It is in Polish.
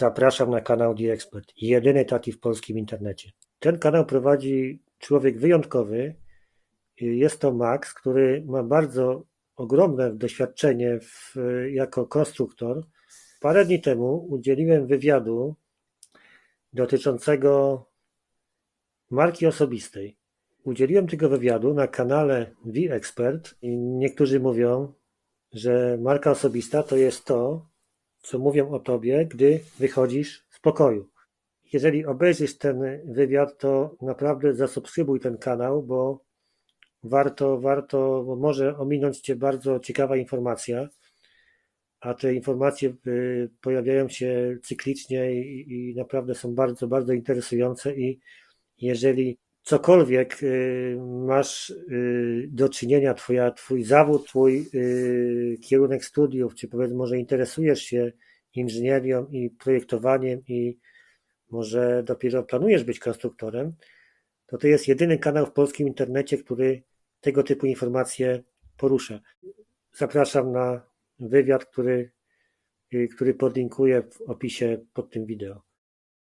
Zapraszam na kanał The Expert, jedyny taki w polskim internecie. Ten kanał prowadzi człowiek wyjątkowy. Jest to Max, który ma bardzo ogromne doświadczenie w, jako konstruktor. Parę dni temu udzieliłem wywiadu dotyczącego marki osobistej. Udzieliłem tego wywiadu na kanale The Expert i niektórzy mówią, że marka osobista to jest to, co mówią o tobie, gdy wychodzisz z pokoju. Jeżeli obejrzysz ten wywiad, to naprawdę zasubskrybuj ten kanał, bo warto, warto, bo może ominąć cię bardzo ciekawa informacja, a te informacje y, pojawiają się cyklicznie i, i naprawdę są bardzo, bardzo interesujące i jeżeli cokolwiek y, masz y, do czynienia, twoja, twój zawód, twój y, kierunek studiów, czy powiedzmy może interesujesz się inżynierią i projektowaniem i może dopiero planujesz być konstruktorem, to to jest jedyny kanał w polskim internecie, który tego typu informacje porusza. Zapraszam na wywiad, który, który podlinkuję w opisie pod tym wideo.